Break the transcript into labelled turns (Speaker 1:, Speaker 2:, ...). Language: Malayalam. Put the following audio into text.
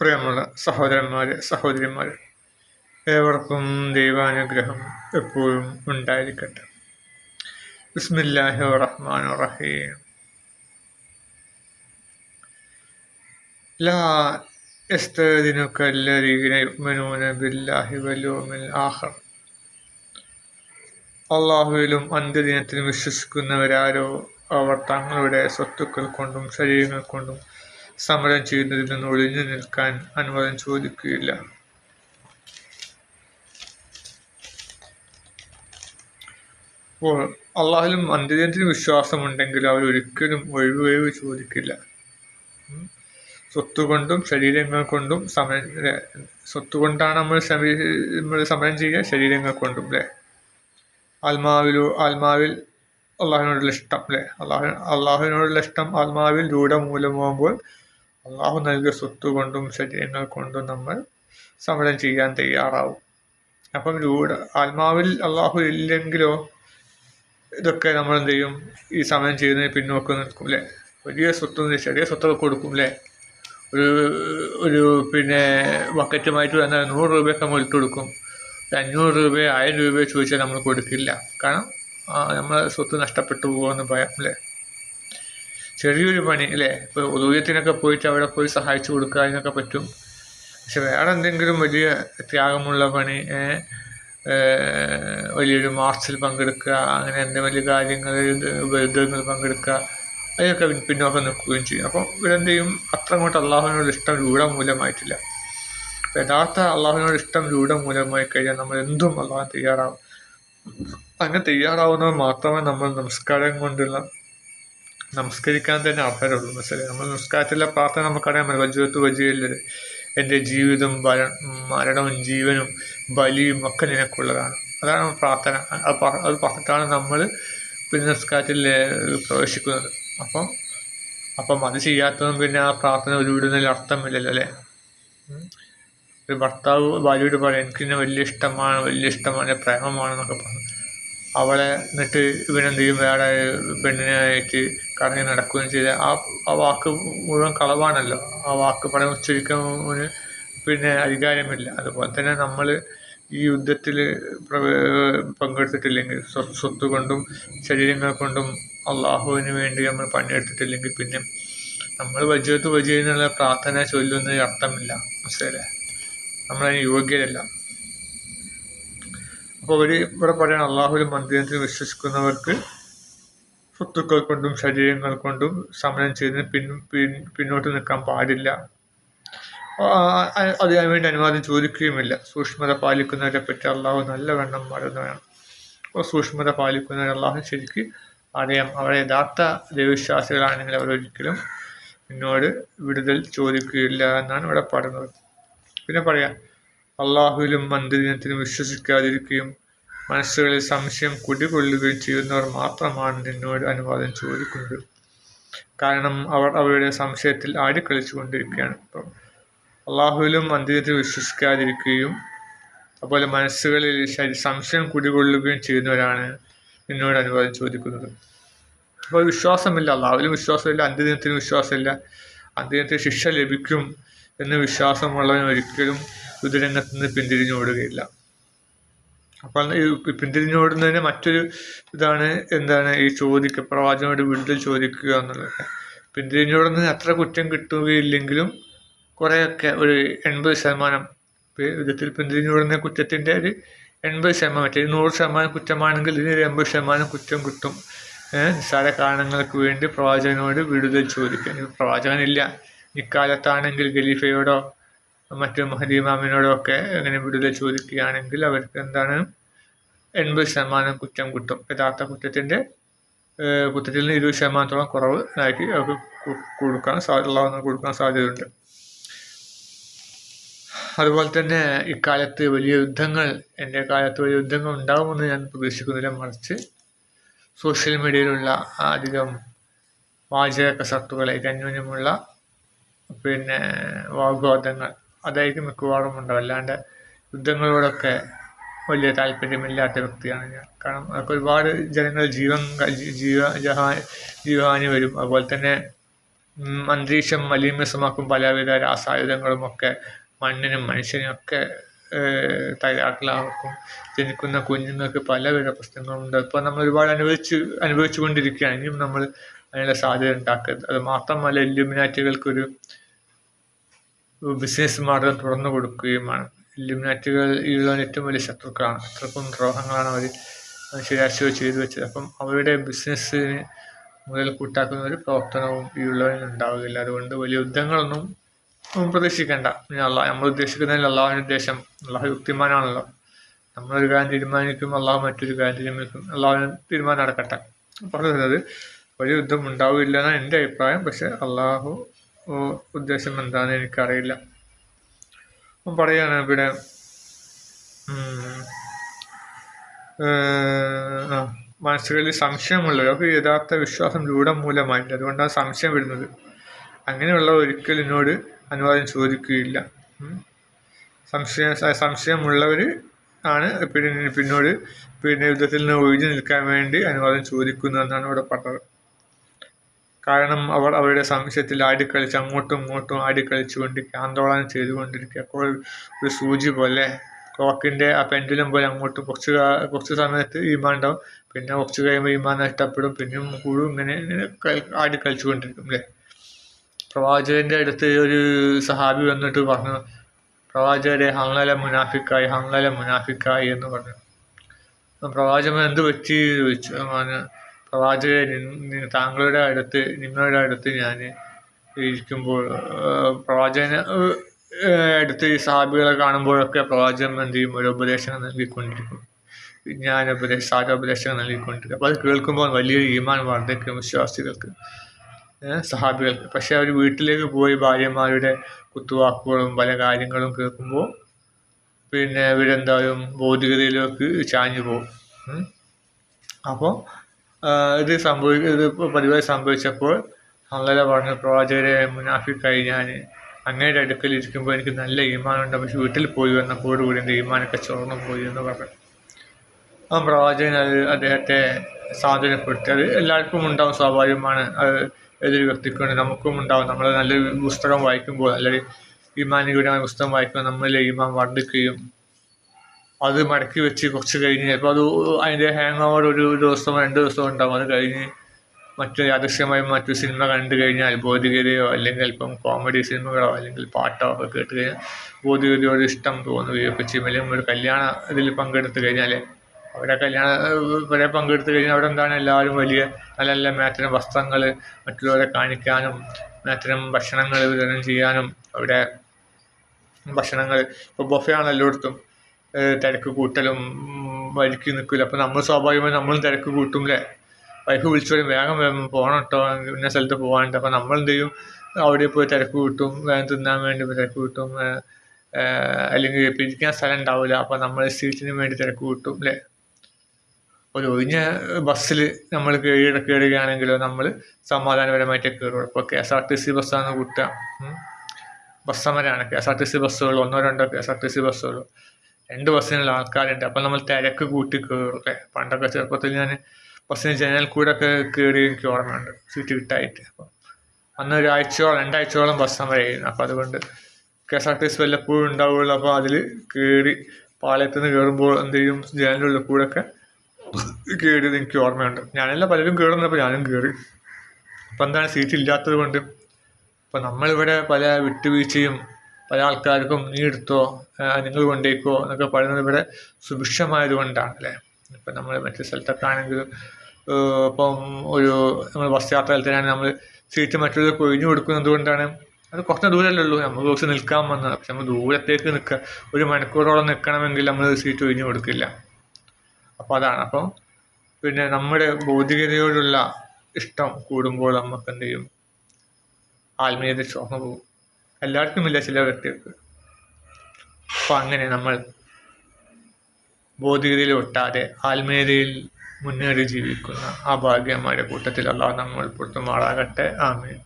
Speaker 1: പ്രിയമുള്ള സഹോദരന്മാരെ സഹോദരിമാരെ ഏവർക്കും ദൈവാനുഗ്രഹം എപ്പോഴും ഉണ്ടായിരിക്കട്ടെ ബിസ്മില്ലാഹി റഹ്മാൻ റഹീം ലാ يستأذنك الذين يؤمنون بالله واليوم الآخر അള്ളാഹുവിലും അന്ത്യദിനത്തിലും വിശ്വസിക്കുന്നവരാരോ അവർ തങ്ങളുടെ സ്വത്തുക്കൾ കൊണ്ടും ശരീരങ്ങൾ കൊണ്ടും സമരം ചെയ്യുന്നതിൽ നിന്ന് ഒഴിഞ്ഞു നിൽക്കാൻ അനുവാദം ചോദിക്കുകയില്ല. അപ്പോൾ അള്ളാഹുലും അന്ത്യദിനത്തിന് വിശ്വാസമുണ്ടെങ്കിൽ അവർ ഒരിക്കലും ഒഴിവുകഴിവ് ചോദിക്കില്ല. സ്വത്ത് കൊണ്ടും ശരീരങ്ങൾ കൊണ്ടും സമരം സ്വത്ത് കൊണ്ടാണ് നമ്മൾ നമ്മൾ സമരം ചെയ്യുക ശരീരങ്ങൾ കൊണ്ടും അല്ലേ ആത്മാവിലു ആത്മാവിൽ അള്ളാഹുവിനോടുള്ള ഇഷ്ടം അല്ലേ അള്ളാഹു അള്ളാഹുവിനോടുള്ള ഇഷ്ടം ആത്മാവിൽ രൂഢമൂലമാകുമ്പോൾ അള്ളാഹു നൽകിയ സ്വത്ത് കൊണ്ടും ശരീരങ്ങൾ കൊണ്ടും നമ്മൾ സമരം ചെയ്യാൻ തയ്യാറാവും. അപ്പം രൂഢ ആത്മാവിൽ അള്ളാഹു ഇല്ലെങ്കിലോ ഇതൊക്കെ നമ്മൾ എന്ത് ചെയ്യും? ഈ സമയം ചെയ്യുന്നതിന് പിന്നോക്കം നിൽക്കും അല്ലേ വലിയ സ്വത്ത് ചെറിയ സ്വത്തൊക്കെ കൊടുക്കും അല്ലേ ഒരു ഒരു പിന്നെ ബക്കറ്റുമായിട്ട് വന്നാൽ നൂറ് രൂപയൊക്കെ നമ്മൾ ഇട്ട് കൊടുക്കും. അഞ്ഞൂറ് രൂപയോ ആയിരം രൂപയോ ചോദിച്ചാൽ നമ്മൾ കൊടുക്കില്ല. കാരണം നമ്മളെ സ്വത്ത് നഷ്ടപ്പെട്ടു പോകുമെന്ന് ഭയം അല്ലേ ചെറിയൊരു പണി അല്ലേ? ഇപ്പോൾ ഉദൂയത്തിനൊക്കെ പോയിട്ട് അവിടെ പോയി സഹായിച്ചു കൊടുക്കുക അതിനൊക്കെ പറ്റും. പക്ഷെ വേറെ എന്തെങ്കിലും വലിയ ത്യാഗമുള്ള പണി വലിയൊരു മാർച്ചിൽ പങ്കെടുക്കുക അങ്ങനെ എന്തെങ്കിലും വലിയ കാര്യങ്ങൾ ബന്ധങ്ങൾ പങ്കെടുക്കുക അതിനൊക്കെ പിന്നോക്കം നിൽക്കുകയും ചെയ്യും. അപ്പം ഇവരെന്ത് ചെയ്യും? അത്ര അങ്ങോട്ട് അള്ളാഹുവിനോട് ഇഷ്ടം രൂഢമൂലമായിട്ടില്ല യഥാർത്ഥ അള്ളാഹുവിനോട് ഇഷ്ടം രൂഢമൂലമായി കഴിഞ്ഞാൽ നമ്മൾ എന്തും അള്ളാഹു തയ്യാറാവും. അങ്ങനെ തയ്യാറാവുന്നത് മാത്രമേ നമ്മൾ നമസ്കാരം കൊണ്ടുള്ള നമസ്കരിക്കാൻ തന്നെ അർഹരുള്ളൂ മനസ്സിലായി? നമ്മൾ നമസ്കാരത്തിലെ പ്രാർത്ഥന നമുക്കറിയാൻ വജ്രത്ത് വജിയല്ലത് എന്റെ ജീവിതം വര മരണവും ജീവനും ബലിയും ഒക്കെ നിനക്കുള്ളതാണ്. അതാണ് പ്രാർത്ഥന. അത് പറഞ്ഞിട്ടാണ് നമ്മൾ പിന്നെ നമസ്കാരത്തിൽ പ്രവേശിക്കുന്നത്. അപ്പം അപ്പം അത് ചെയ്യാത്തതും പിന്നെ ആ പ്രാർത്ഥന ഒരു വിടുന്നതിൽ അർത്ഥമില്ലല്ലോ അല്ലേ? ഒരു ഭർത്താവ് ഭാര്യയോട് പറയാം എനിക്കിന്നെ വലിയ ഇഷ്ടമാണ് വലിയ ഇഷ്ടമാണ് പ്രേമമാണെന്നൊക്കെ പറഞ്ഞു. അവളെ എന്നിട്ട് ഇവനെന്ത് ചെയ്യും? വേറെ പെണ്ണിനായിട്ട് കറങ്ങി നടക്കുകയും ചെയ്ത്. ആ ആ വാക്ക് മുഴുവൻ കളവാണല്ലോ. ആ വാക്ക് പണം ഉച്ചരിക്കുന്നവന് പിന്നെ അധികാരമില്ല. അതുപോലെ തന്നെ നമ്മൾ ഈ യുദ്ധത്തിൽ പങ്കെടുത്തിട്ടില്ലെങ്കിൽ സ്വത്ത് കൊണ്ടും ശരീരങ്ങൾ കൊണ്ടും അള്ളാഹുവിന് വേണ്ടി നമ്മൾ പണിയെടുത്തിട്ടില്ലെങ്കിൽ പിന്നെ നമ്മൾ വജ്രത്ത് വജയെന്നുള്ള പ്രാർത്ഥന ചൊല്ലുന്നതിന് അർത്ഥമില്ല. മനസ്സിലല്ലേ നമ്മളതിന് യോഗ്യരല്ല. അപ്പോൾ അവർ ഇവിടെ പറയാൻ അള്ളാഹുവിൽ മന്ദിരത്തിൽ വിശ്വസിക്കുന്നവർക്ക് സ്വത്തുക്കൾ കൊണ്ടും ശരീരങ്ങൾ കൊണ്ടും സമരം ചെയ്തതിന് പിൻ പിന്നോട്ട് നിൽക്കാൻ പാടില്ല. അത് വേണ്ടി അനുവാദം ചോദിക്കുകയുമില്ല. സൂക്ഷ്മത പാലിക്കുന്നവരെ പറ്റി അള്ളാഹു നല്ല വണ്ണം മറന്നവരാണ് അപ്പോൾ സൂക്ഷ്മത പാലിക്കുന്നവർ അള്ളാഹു ശരിക്ക് അറിയാം. അവരെ യഥാർത്ഥ ദൈവവിശ്വാസികളാണെങ്കിൽ അവരൊരിക്കലും എന്നോട് വിടുതൽ ചോദിക്കുകയില്ല എന്നാണ് ഇവിടെ പറയുന്നത്. പിന്നെ പറയാം അള്ളാഹുവിലും മന്ദിരത്തിനും വിശ്വസിക്കാതിരിക്കുകയും മനസ്സുകളിൽ സംശയം കുടികൊള്ളുകയും ചെയ്യുന്നവർ മാത്രമാണ് നിന്നോട് അനുവാദം ചോദിക്കുന്നത്. കാരണം അവർ അവരുടെ സംശയത്തിൽ ആടിക്കളിച്ചു കൊണ്ടിരിക്കുകയാണ് ഇപ്പം അള്ളാഹുവിലും മന്ദിരത്തിൽ വിശ്വസിക്കാതിരിക്കുകയും അതുപോലെ മനസ്സുകളിൽ സംശയം കുടികൊള്ളുകയും ചെയ്യുന്നവരാണ് നിന്നോട് അനുവാദം ചോദിക്കുന്നത്. അപ്പോൾ വിശ്വാസമില്ല. അള്ളാഹുവിലും വിശ്വാസമില്ല. അന്ത്യദിനത്തിന് വിശ്വാസമില്ല. അന്ത്യദിനത്തിൽ ശിക്ഷ ലഭിക്കും എന്ന വിശ്വാസമുള്ളവൻ ഒരിക്കലും യുദ്ധരംഗത്ത് നിന്ന് പിന്തിരിഞ്ഞോടുകയില്ല. അപ്പോൾ പിന്തിരിഞ്ഞോടുന്നതിന് മറ്റൊരു ഇതാണ് എന്താണ് ഈ ചോദിക്കുക പ്രവാചകനോട് വിടുതൽ ചോദിക്കുക എന്നുള്ളത്. പിന്തിരിഞ്ഞോടുന്നതിന് അത്ര കുറ്റം കിട്ടുകയില്ലെങ്കിലും കുറേയൊക്കെ ഒരു എൺപത് ശതമാനം യുദ്ധത്തിൽ പിന്തിരിഞ്ഞോടുന്ന കുറ്റത്തിന്റെ ഒരു എൺപത് ശതമാനം മറ്റേ നൂറ് ശതമാനം കുറ്റമാണെങ്കിൽ ഇതിനൊരു എൺപത് ശതമാനം കുറ്റം കിട്ടും. നിസ്സാര കാരണങ്ങൾക്ക് വേണ്ടി പ്രവാചകനോട് വിടുതൽ ചോദിക്കുക. പ്രവാചകനില്ല. ഇക്കാലത്താണെങ്കിൽ ഖലീഫയോടോ മറ്റു മഹദീമാമിനോടോ ഒക്കെ അങ്ങനെ വിടുതൽ ചോദിക്കുകയാണെങ്കിൽ അവർക്ക് എന്താണ് എൺപത് ശതമാനം കുറ്റം കിട്ടും. യഥാർത്ഥ കുറ്റത്തിന്റെ കുറ്റത്തിൽ നിന്ന് ഇരുപത് ശതമാനത്തോളം കുറവ് ആക്കി അവർക്ക് കൊടുക്കാൻ സാധ്യത കൊടുക്കാൻ സാധ്യതയുണ്ട്. അതുപോലെ തന്നെ ഇക്കാലത്ത് വലിയ യുദ്ധങ്ങൾ എന്റെ കാലത്ത് വലിയ യുദ്ധങ്ങൾ ഉണ്ടാകുമെന്ന് ഞാൻ പ്രതീക്ഷിക്കുന്നില്ല. മറിച്ച് സോഷ്യൽ മീഡിയയിലുള്ള അധികം വാചക കസർത്തുകളെ അന്യോന്യമുള്ള പിന്നെ വാഗ്വാദങ്ങൾ അതായിരിക്കും മിക്കവാറും ഉണ്ടാവും അല്ലാണ്ട് യുദ്ധങ്ങളോടൊക്കെ വലിയ താല്പര്യമില്ലാത്ത വ്യക്തിയാണ് ഞാൻ. കാരണം അതൊക്കെ ഒരുപാട് ജനങ്ങൾ ജീവൻ ജീവ ജഹാ ജീവഹാനി വരും. അതുപോലെ തന്നെ അന്തരീക്ഷം മലീമസമാക്കും പലവിധ രാസായുധങ്ങളും ഒക്കെ മണ്ണിനും മനുഷ്യനും ഒക്കെ ഏഹ്, തയ്യാറാക്കും ജനിക്കുന്ന കുഞ്ഞുങ്ങൾക്ക് പലവിധ പ്രശ്നങ്ങളുണ്ട്. ഇപ്പോൾ നമ്മൾ ഒരുപാട് അനുഭവിച്ച് അനുഭവിച്ചു കൊണ്ടിരിക്കുകയാണെങ്കിലും നമ്മൾ അതിനുള്ള സാധ്യത ഉണ്ടാക്കരുത്. അത് മാത്രമല്ല ഇല്ലുമിനാറ്റുകൾക്കൊരു ബിസിനസ് മാർഗം തുറന്നു കൊടുക്കുകയുമാണ്. ലിമിനാറ്റുകൾ ലോകം ഏറ്റവും വലിയ ശത്രുക്കളാണ്. അത്രക്കും ദ്രോഹങ്ങളാണ് അവർ ശരാശരി ചെയ്തു വെച്ചത്. അപ്പം അവരുടെ ബിസിനസ്സിന് മുതൽ കൂട്ടാക്കുന്ന ഒരു പ്രവർത്തനവും ഈ ഉള്ളവരിൽ ഉണ്ടാവുകയില്ല. അതുകൊണ്ട് വലിയ യുദ്ധങ്ങളൊന്നും പ്രതീക്ഷിക്കേണ്ട. അള്ളാഹ് നമ്മൾ ഉദ്ദേശിക്കുന്നതിൽ അള്ളാഹുവിന്റെ ഉദ്ദേശം അള്ളാഹു യുക്തിമാനാണല്ലോ. നമ്മളൊരു കാര്യം തീരുമാനിക്കും അള്ളാഹു മറ്റൊരു കാര്യം തീരുമാനിക്കും അള്ളാഹുവിന് തീരുമാനം നടക്കട്ടെ. പറഞ്ഞത് വലിയ യുദ്ധം ഉണ്ടാവില്ല എന്നാണ് എന്റെ അഭിപ്രായം. പക്ഷേ അള്ളാഹു ഉദ്ദേശം എന്താണെന്ന് എനിക്കറിയില്ല. പറയാണ് ഇവിടെ മനസ്സുകളിൽ സംശയമുള്ളവർക്ക് യഥാർത്ഥ വിശ്വാസം രൂഢം മൂലമായിട്ട് അതുകൊണ്ടാണ് സംശയം വരുന്നത്. അങ്ങനെയുള്ള ഒരിക്കലും എന്നോട് അനുവാദം ചോദിക്കുകയില്ല. സംശയ സംശയം സംശയമുള്ളവർ ആണ് പിന്നെ പിന്നോട് പിന്നെ യുദ്ധത്തിൽ നിന്ന് ഒഴിഞ്ഞു നിൽക്കാൻ വേണ്ടി അനുവാദം ചോദിക്കുന്നതെന്നാണ് ഇവിടെ പറഞ്ഞത്. കാരണം അവർ അവരുടെ സംശയത്തിൽ ആടിക്കളിച്ച് അങ്ങോട്ടും ഇങ്ങോട്ടും ആടിക്കളിച്ചുകൊണ്ടിരിക്കുക ആന്തോളനം ചെയ്തുകൊണ്ടിരിക്കുക അപ്പോൾ ഒരു സൂചി പോലെ ക്ലോക്കിന്റെ ആ പെൻഡുലം പോലെ അങ്ങോട്ടും കുറച്ച് കുറച്ച് സമയത്ത് ഉണ്ടാവും. പിന്നെ കുറച്ച് കഴിയുമ്പോൾ ഈമാൻ നഷ്ടപ്പെടും. പിന്നെയും കൂടും. ഇങ്ങനെ ഇങ്ങനെ ആടിക്കളിച്ചുകൊണ്ടിരിക്കും അല്ലേ? പ്രവാചകന്റെ അടുത്ത് ഒരു സഹാബി വന്നിട്ട് പറഞ്ഞു പ്രവാചകരെ ഹംലല മുനാഫിക്കായി ഹംലല മുനാഫിക്കായി എന്ന് പറഞ്ഞു. പ്രവാചകൻ എന്ത് പറ്റി? ചോദിച്ചു. പറഞ്ഞു പ്രവാചകൻ താങ്കളുടെ അടുത്ത് നിങ്ങളുടെ അടുത്ത് ഞാൻ ഇരിക്കുമ്പോൾ പ്രവാചകന് അടുത്ത് ഈ സഹാബികളെ കാണുമ്പോഴൊക്കെ പ്രവാചകൻ എന്ത് ചെയ്യും? ഒരു ഉപദേശങ്ങൾ നൽകിക്കൊണ്ടിരിക്കും. ജ്ഞാനോപദേശ സാരോപദേശങ്ങൾ നൽകിക്കൊണ്ടിരിക്കും. അപ്പോൾ അത് കേൾക്കുമ്പോൾ വലിയൊരു ഈമാൻ വർദ്ധിക്കും വിശ്വാസികൾക്ക് സഹാബികൾക്ക്. പക്ഷെ അവർ വീട്ടിലേക്ക് പോയി ഭാര്യമാരുടെ കുത്തുവാക്കുകളും പല കാര്യങ്ങളും കേൾക്കുമ്പോൾ പിന്നെ ഇവരെന്തായാലും ഭൗതികതയിലേക്ക് ചാഞ്ഞു പോകും. അപ്പോൾ ഇത് സംഭവി ഇത് പതിവായി സംഭവിച്ചപ്പോൾ അങ്ങനെ പറഞ്ഞു പ്രവാചകരെ മുനാഫിക്കായി ഞാൻ അങ്ങയുടെ അടുക്കൽ ഇരിക്കുമ്പോൾ എനിക്ക് നല്ല ഈമാനുണ്ട്. പക്ഷെ വീട്ടിൽ പോയി വന്നപ്പോഴുകൂടി എന്റെ ഈമാനൊക്കെ ചോർന്നു പോയി എന്ന് പറഞ്ഞു. ആ പ്രവാചകൻ അത് അദ്ദേഹത്തെ സാധനപ്പെടുത്തി അത് എല്ലാവർക്കും ഉണ്ടാവും സ്വാഭാവികമാണ്. അത് ഏതൊരു വ്യക്തിക്കുണ്ട്. നമുക്കും ഉണ്ടാവും. നമ്മൾ നല്ലൊരു പുസ്തകം വായിക്കുമ്പോൾ നല്ലൊരു ഈമാനികരമായ പുസ്തകം വായിക്കുമ്പോൾ നമ്മളിലെ ഈമാൻ വർദ്ധിക്കുകയും അത് മടക്കി വെച്ച് കുറച്ച് കഴിഞ്ഞ് ചിലപ്പോൾ അത് അതിന്റെ ഹാങ് ഓവർ ഒരു ദിവസം രണ്ട് ദിവസം ഉണ്ടാകും അത് കഴിഞ്ഞ് മറ്റു യാദൃശ്യമായി മറ്റു സിനിമ കണ്ടു കഴിഞ്ഞാൽ ബോധികതയോ അല്ലെങ്കിൽ അല്പം കോമഡി സിനിമകളോ അല്ലെങ്കിൽ പാട്ടോ ഒക്കെ കേട്ട് കഴിഞ്ഞാൽ ബോധികതയോട് ഇഷ്ടം തോന്നുകയോ ഒക്കെ ചെയ്യും. അല്ലെങ്കിൽ ഒരു കല്യാണ ഇതിൽ പങ്കെടുത്തു കഴിഞ്ഞാൽ അവിടെ കല്യാണ വരെ പങ്കെടുത്തു കഴിഞ്ഞാൽ അവിടെ എന്താണ് എല്ലാവരും വലിയ നല്ല നല്ല മേത്തരം വസ്ത്രങ്ങൾ മറ്റുള്ളവരെ കാണിക്കാനും മേത്തരം ഭക്ഷണങ്ങൾ വിതരണം ചെയ്യാനും അവിടെ ഭക്ഷണങ്ങൾ ഇപ്പോൾ ബൊഫയാണ് എല്ലായിടത്തും. തിരക്ക് കൂട്ടലും വഴിക്ക് നിൽക്കില്ല അപ്പോൾ നമ്മൾ സ്വാഭാവികമായി നമ്മളും തിരക്ക് കൂട്ടും അല്ലേ വൈഫ് വിളിച്ചു പറയും വേഗം പോകണം കേട്ടോ ഇന്ന സ്ഥലത്ത് പോകാനുണ്ട് അപ്പോൾ നമ്മൾ എന്ത് ചെയ്യും? അവിടെ പോയി തിരക്ക് കൂട്ടും വേഗം തിന്നാൻ വേണ്ടി തിരക്ക് കൂട്ടും അല്ലെങ്കിൽ പിരിക്കാൻ സ്ഥലം ഉണ്ടാവില്ല അപ്പോൾ നമ്മൾ സീറ്റിന് വേണ്ടി തിരക്ക് കൂട്ടും അല്ലേ ഒരു ഒഴിഞ്ഞ ബസ്സിൽ നമ്മൾ കയറി കയറുകയാണെങ്കിലോ നമ്മൾ സമാധാനപരമായിട്ട് കയറുള്ളൂ ഇപ്പോൾ K S R T C ബസ്സാണ് കൂട്ടുക. ഉം. ബസ് സമരമാണ് K S R T C ബസ്സുകൾ ഒന്നോ രണ്ടോ K S R T C ബസ്സുകൾ. രണ്ട് ബസ്സിനുള്ള ആൾക്കാരുണ്ട്. അപ്പം നമ്മൾ തിരക്ക് കൂട്ടി കയറും പണ്ടൊക്കെ ചെറുപ്പത്തിൽ ഞാൻ ബസ്സിന് ജനൽ കൂടെ ഒക്കെ കയറി എനിക്ക് ഓർമ്മയുണ്ട്. സീറ്റ് കിട്ടായിട്ട് അപ്പം അന്ന് ഒരാഴ്ചയോളം രണ്ടാഴ്ചയോളം ബസ് സമരമായിരുന്നു അപ്പം അതുകൊണ്ട് K S R T C വല്ലപ്പോഴും ഉണ്ടാവുള്ളൂ. അപ്പോൾ അതിൽ കയറി പാളയത്ത് നിന്ന് കയറുമ്പോൾ എന്ത് ചെയ്യും ജനലിന്റെ കൂടെ ഒക്കെ കയറിയത് എനിക്ക് ഓർമ്മയുണ്ട്. ഞാനല്ല പലരും കയറുന്നപ്പോൾ ഞാനും കയറി അപ്പം എന്താണ് സീറ്റ് ഇല്ലാത്തത് കൊണ്ട് ഇപ്പം നമ്മളിവിടെ പല വിട്ടുവീഴ്ചയും പല ആൾക്കാർക്കും നീ എടുത്തോ നിങ്ങൾ കൊണ്ടേക്കോ എന്നൊക്കെ പറയുന്നത് ഇവിടെ സുഭിക്ഷമായത് കൊണ്ടാണ് അല്ലേ? ഇപ്പം നമ്മൾ മറ്റു സ്ഥലത്തൊക്കെ ആണെങ്കിലും ഏഹ്, ഇപ്പം ഒരു നമ്മൾ ബസ് യാത്രയിലാണ് നമ്മൾ സീറ്റ് മറ്റുള്ളവർക്ക് കൊഴിഞ്ഞു കൊടുക്കുന്നത് കൊണ്ടാണ് അത് കുറച്ച് ദൂരമല്ലേ ഉള്ളൂ. നമ്മൾ കുറച്ച് നിൽക്കാൻ വന്നത്. പക്ഷെ നമ്മൾ ദൂരത്തേക്ക് നിൽക്കുക ഒരു മണിക്കൂറോളം നിൽക്കണമെങ്കിൽ നമ്മൾ സീറ്റ് ഒഴിഞ്ഞു കൊടുക്കില്ല. അപ്പോൾ അതാണ്. അപ്പം പിന്നെ നമ്മുടെ ഭൗതികതയോടുള്ള ഇഷ്ടം കൂടുമ്പോൾ നമുക്ക് എന്ത് ചെയ്യും? ആത്മീയത ചോർന്നു പോകും. എല്ലാവർക്കും ഇല്ല ചില വ്യക്തികൾക്ക്. അപ്പോൾ അങ്ങനെ നമ്മൾ ഭൗതികതയിൽ ഒട്ടാതെ ആത്മീയതയിൽ മുന്നേറി ജീവിക്കുന്ന ആ ഭാഗ്യന്മാരുടെ കൂട്ടത്തിൽ അള്ളാഹു നമ്മൾ പൊട്ടുമാറാകട്ടെ ആമേൻ.